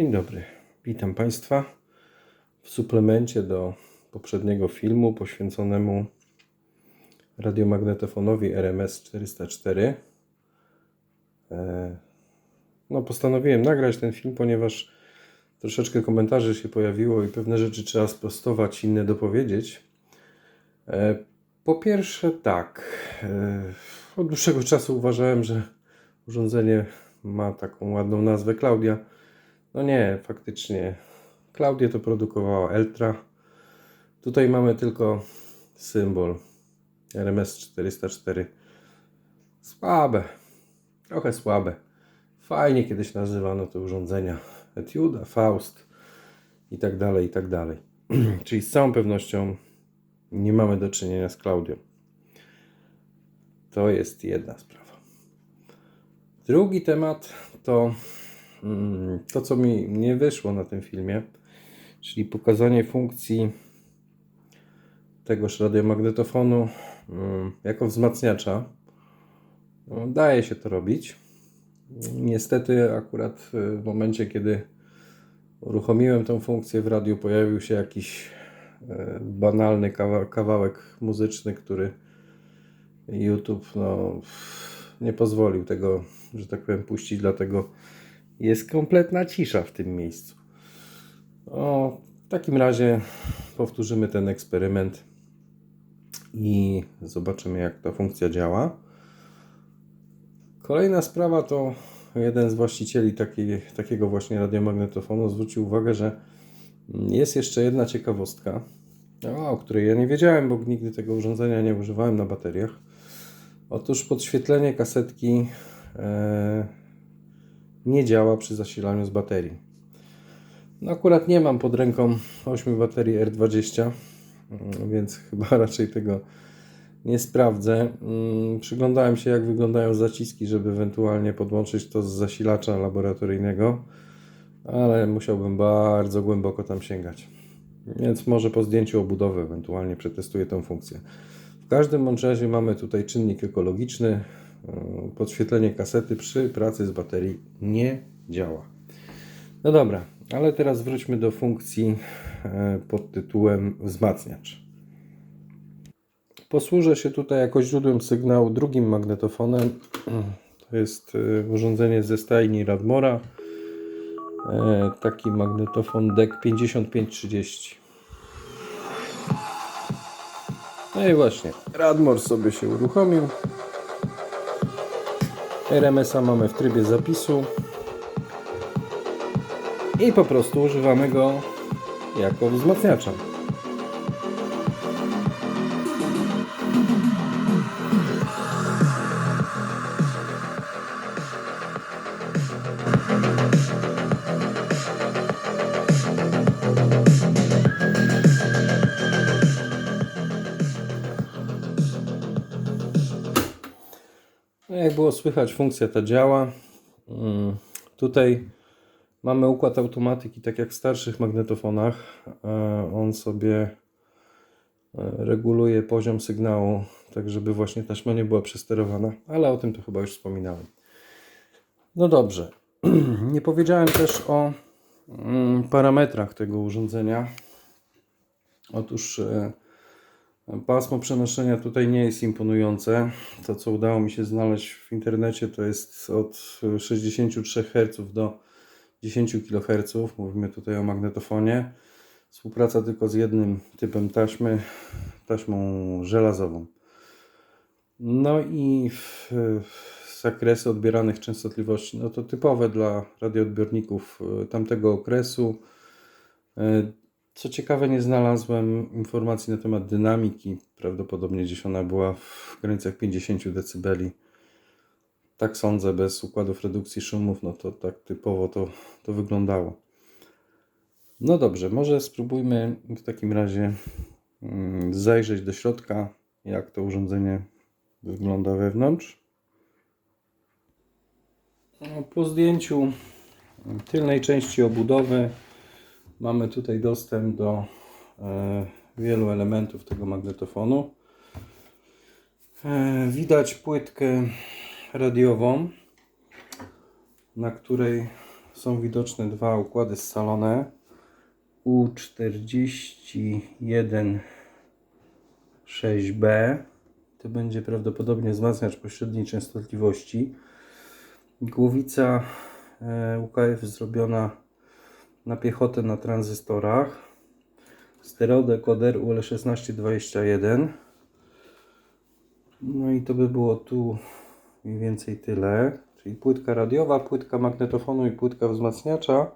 Dzień dobry, witam Państwa w suplemencie do poprzedniego filmu poświęconemu radiomagnetofonowi RMS 404. E, No, postanowiłem nagrać ten film, ponieważ troszeczkę komentarzy się pojawiło i pewne rzeczy trzeba sprostować, inne dopowiedzieć. E, Po pierwsze, tak. e, Od dłuższego czasu uważałem, że urządzenie ma taką ładną nazwę Klaudia. No nie, faktycznie. Klaudię to produkowała Eltra. Tutaj mamy tylko symbol RMS 404. Słabe. Trochę słabe. Fajnie kiedyś nazywano te urządzenia. Etiuda, Faust i tak dalej, i tak dalej. Czyli z całą pewnością nie mamy do czynienia z Klaudią. To jest jedna sprawa. Drugi temat to to, co mi nie wyszło na tym filmie, czyli pokazanie funkcji tegoż radiomagnetofonu mm, jako wzmacniacza. No, Daje się to robić. Niestety, akurat w momencie, kiedy uruchomiłem tą funkcję w radiu, pojawił się jakiś e, banalny kawa- kawałek muzyczny, który YouTube no, nie pozwolił tego, że tak powiem, puścić, dlatego jest kompletna cisza w tym miejscu. O, w takim razie powtórzymy ten eksperyment i zobaczymy, jak ta funkcja działa. Kolejna sprawa to jeden z właścicieli takiej, takiego właśnie radiomagnetofonu zwrócił uwagę, że jest jeszcze jedna ciekawostka, o której ja nie wiedziałem, bo nigdy tego urządzenia nie używałem na bateriach. Otóż podświetlenie kasetki e, nie działa przy zasilaniu z baterii. No akurat nie mam pod ręką 8 baterii R20, mm, więc chyba raczej tego nie sprawdzę. Mm, Przyglądałem się jak wyglądają zaciski, żeby ewentualnie podłączyć to z zasilacza laboratoryjnego, ale musiałbym bardzo głęboko tam sięgać. Więc może po zdjęciu obudowy ewentualnie przetestuję tę funkcję. W każdym bądź razie mamy tutaj czynnik ekologiczny. Yy, Podświetlenie kasety przy pracy z baterii nie działa. No dobra, ale teraz wróćmy do funkcji e, pod tytułem wzmacniacz. Posłużę się tutaj jako źródłem sygnału drugim magnetofonem. To jest e, urządzenie ze stajni Radmora. E, Taki magnetofon DEC 5530. No i właśnie, Radmor sobie się uruchomił. RMS-a mamy w trybie zapisu. I po prostu używamy go jako wzmacniacza. Było słychać, funkcja ta działa. Mm, Tutaj mamy układ automatyki, tak jak w starszych magnetofonach. E, On sobie e, reguluje poziom sygnału, tak żeby właśnie taśma nie była przesterowana, ale o tym to chyba już wspominałem. No dobrze. Nie powiedziałem też o mm, parametrach tego urządzenia. Otóż e, Pasmo przenoszenia tutaj nie jest imponujące. To, co udało mi się znaleźć w internecie, to jest od 63 Hz do 10 kHz. Mówimy tutaj o magnetofonie. Współpraca tylko z jednym typem taśmy, taśmą żelazową. No i w, w zakresy odbieranych częstotliwości, no to typowe dla radioodbiorników e, tamtego okresu. Co ciekawe, nie znalazłem informacji na temat dynamiki. Prawdopodobnie gdzieś ona była w granicach 50 dB. Tak sądzę, bez układów redukcji szumów, no to tak typowo to, to wyglądało. No dobrze, może spróbujmy w takim razie mm, zajrzeć do środka, jak to urządzenie wygląda wewnątrz. Po zdjęciu tylnej części obudowy Mamy tutaj dostęp do e, wielu elementów tego magnetofonu. E, widać płytkę radiową, na której są widoczne dwa układy scalone. U41 6B. To będzie prawdopodobnie wzmacniacz pośredniej częstotliwości. Głowica e, UKF zrobiona na piechotę na tranzystorach. Stereodekoder UL1621. No i to by było tu mniej więcej tyle. Czyli płytka radiowa, płytka magnetofonu i płytka wzmacniacza.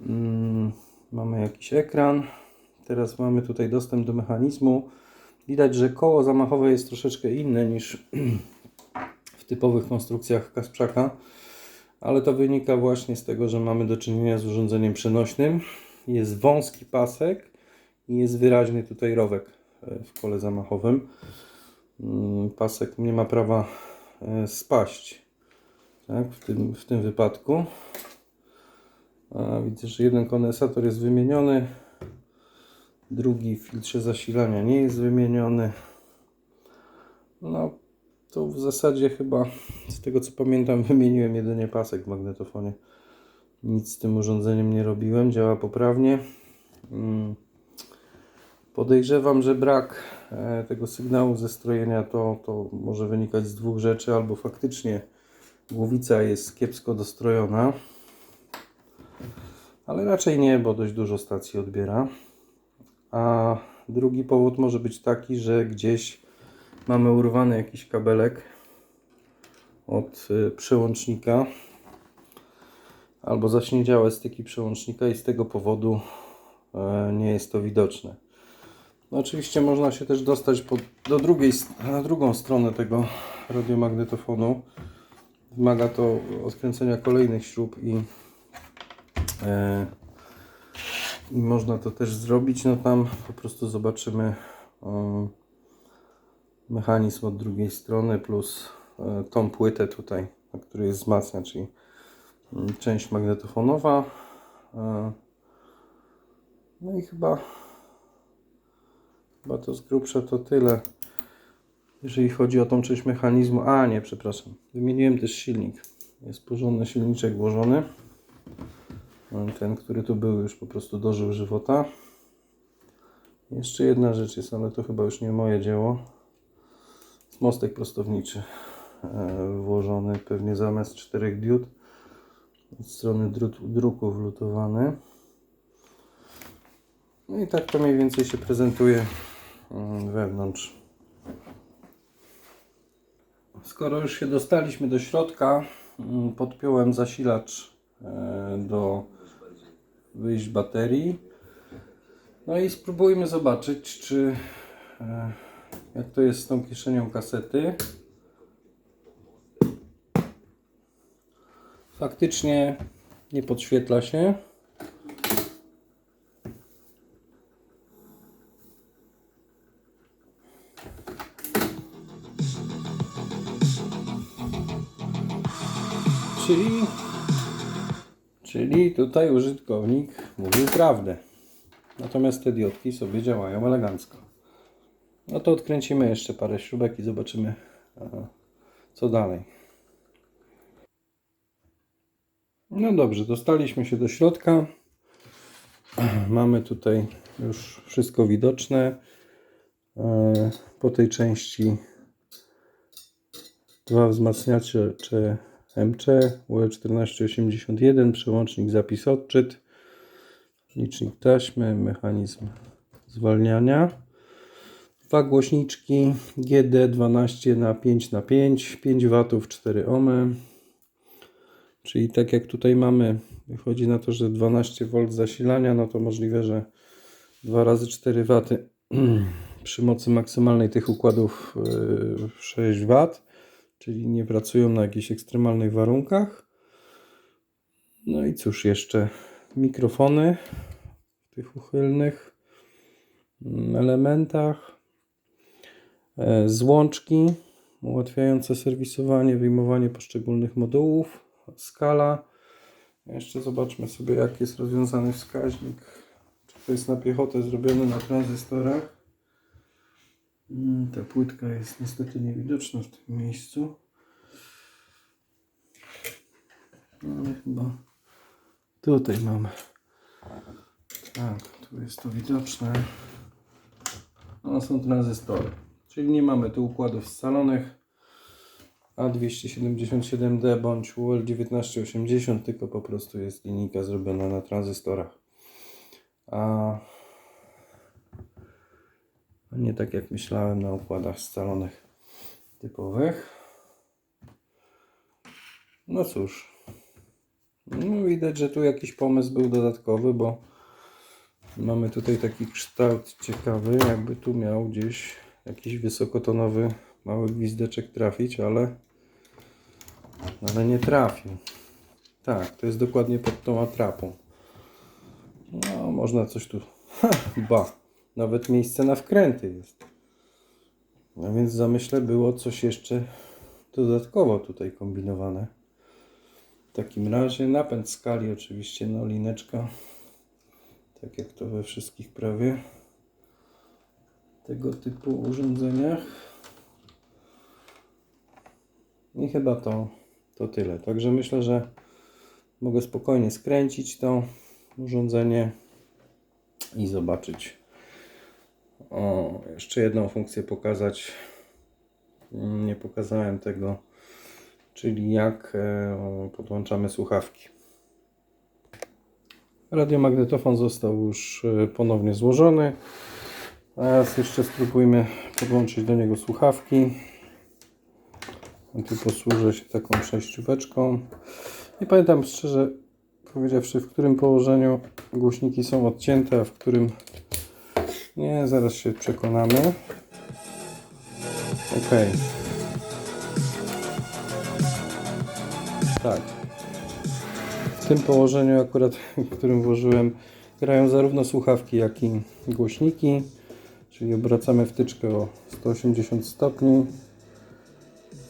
Mm, mamy jakiś ekran. Teraz mamy tutaj dostęp do mechanizmu. Widać, że koło zamachowe jest troszeczkę inne niż w typowych konstrukcjach Kasprzaka, ale to wynika właśnie z tego, że mamy do czynienia z urządzeniem przenośnym. Jest wąski pasek i jest wyraźny tutaj rowek e, w kole zamachowym. Mm, Pasek nie ma prawa e, spaść tak, w, tym, w tym wypadku. A widzę, że jeden kondensator jest wymieniony, drugi w filtrze zasilania nie jest wymieniony. No, to w zasadzie chyba, z tego co pamiętam, wymieniłem jedynie pasek w magnetofonie. Nic z tym urządzeniem nie robiłem, działa poprawnie. Mm. Podejrzewam, że brak e, tego sygnału zestrojenia to, to może wynikać z dwóch rzeczy, albo faktycznie głowica jest kiepsko dostrojona, ale raczej nie, bo dość dużo stacji odbiera. A drugi powód może być taki, że gdzieś mamy urwany jakiś kabelek od y, przełącznika albo zaśniedziałe styki przełącznika i z tego powodu e, nie jest to widoczne. No oczywiście można się też dostać pod, do drugiej, na drugą stronę tego radiomagnetofonu. Wymaga to odkręcenia kolejnych śrub i, e, i można to też zrobić. No tam po prostu zobaczymy mechanizm od drugiej strony plus e, tą płytę tutaj, na której jest wzmacniacz, czyli mm, część magnetofonowa. E, no i chyba Chyba to z grubsza to tyle. Jeżeli chodzi o tą część mechanizmu. A nie, przepraszam. Wymieniłem też silnik. Jest porządny silniczek włożony. Ten, który tu był, już po prostu dożył żywota. Jeszcze jedna rzecz jest, ale to chyba już nie moje dzieło. Mostek prostowniczy e, włożony, pewnie zamiast czterech diod. Od strony druku wlutowany. No i tak to mniej więcej się prezentuje mm, wewnątrz. Skoro już się dostaliśmy do środka, mm, podpiąłem zasilacz e, do wyjść baterii. No i spróbujmy zobaczyć, czy e, jak to jest z tą kieszenią kasety. Faktycznie nie podświetla się. Czyli, czyli tutaj użytkownik mówił prawdę. Natomiast te diodki sobie działają elegancko. No to odkręcimy jeszcze parę śrubek i zobaczymy e, co dalej. No dobrze, dostaliśmy się do środka. Mamy tutaj już wszystko widoczne. E, Po tej części dwa wzmacniacze czy MC UE1481, przełącznik zapis odczyt, licznik taśmy, mechanizm zwalniania. Dwa głośniczki GD12 na 5 na 5 5 W 4 ohmy. Czyli tak jak tutaj mamy, wychodzi na to, że 12 V zasilania, no to możliwe, że 2 razy 4 W przy mocy maksymalnej tych układów yy, 6 W czyli nie pracują na jakichś ekstremalnych warunkach. No i cóż jeszcze, mikrofony w tych uchylnych mm, elementach, złączki ułatwiające serwisowanie, wyjmowanie poszczególnych modułów, skala. Jeszcze zobaczmy sobie jak jest rozwiązany wskaźnik, czy to jest na piechotę zrobione na tranzystorach. Mm, Ta płytka jest niestety niewidoczna w tym miejscu. No, ale chyba Tutaj mamy. Tak, tu jest to widoczne. No, są tranzystory. Czyli nie mamy tu układów scalonych A277D bądź UL1980, tylko po prostu jest linijka zrobiona na tranzystorach. A nie tak jak myślałem na układach scalonych typowych. No cóż, no widać, że tu jakiś pomysł był dodatkowy, bo mamy tutaj taki kształt ciekawy, jakby tu miał gdzieś jakiś wysokotonowy mały gwizdeczek trafić, ale ale nie trafił. Tak, to jest dokładnie pod tą atrapą. No, można coś tu. Ha, ba, nawet miejsce na wkręty jest. No więc w zamyśle było coś jeszcze dodatkowo tutaj kombinowane. W takim razie napęd skali oczywiście, no lineczka, tak jak to we wszystkich prawie tego typu urządzeniach. I chyba to, to tyle. Także myślę, że mogę spokojnie skręcić to urządzenie i zobaczyć. O, jeszcze jedną funkcję pokazać. Nie pokazałem tego, czyli jak e, podłączamy słuchawki. Radiomagnetofon został już e, ponownie złożony. Teraz jeszcze spróbujmy podłączyć do niego słuchawki. Tu posłużę się taką przejścióweczką. Nie pamiętam szczerze powiedziawszy, w którym położeniu głośniki są odcięte, a w którym nie. Zaraz się przekonamy. Ok. Tak. W tym położeniu akurat, w którym włożyłem, grają zarówno słuchawki, jak i głośniki. Czyli obracamy wtyczkę o 180 stopni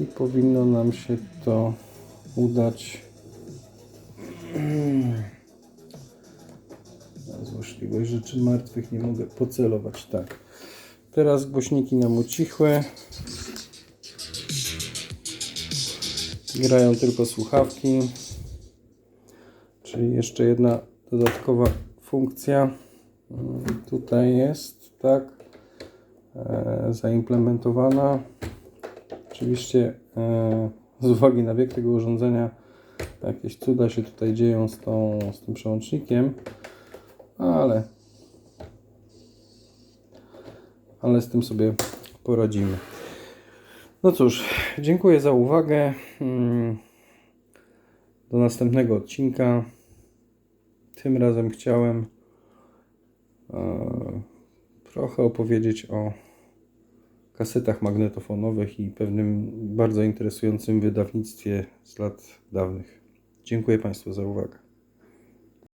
i powinno nam się to udać. Na złośliwość rzeczy martwych nie mogę pocelować. Tak. Teraz głośniki nam ucichły. Grają tylko słuchawki. Czyli jeszcze jedna dodatkowa funkcja mm, tutaj jest, tak, zaimplementowana. Oczywiście e, z uwagi na wiek tego urządzenia jakieś cuda się tutaj dzieją z, tą, z tym przełącznikiem, ale ale z tym sobie poradzimy. No cóż, dziękuję za uwagę. Mm, Do następnego odcinka. Tym razem chciałem e, trochę opowiedzieć o kasetach magnetofonowych i pewnym bardzo interesującym wydawnictwie z lat dawnych. Dziękuję Państwu za uwagę.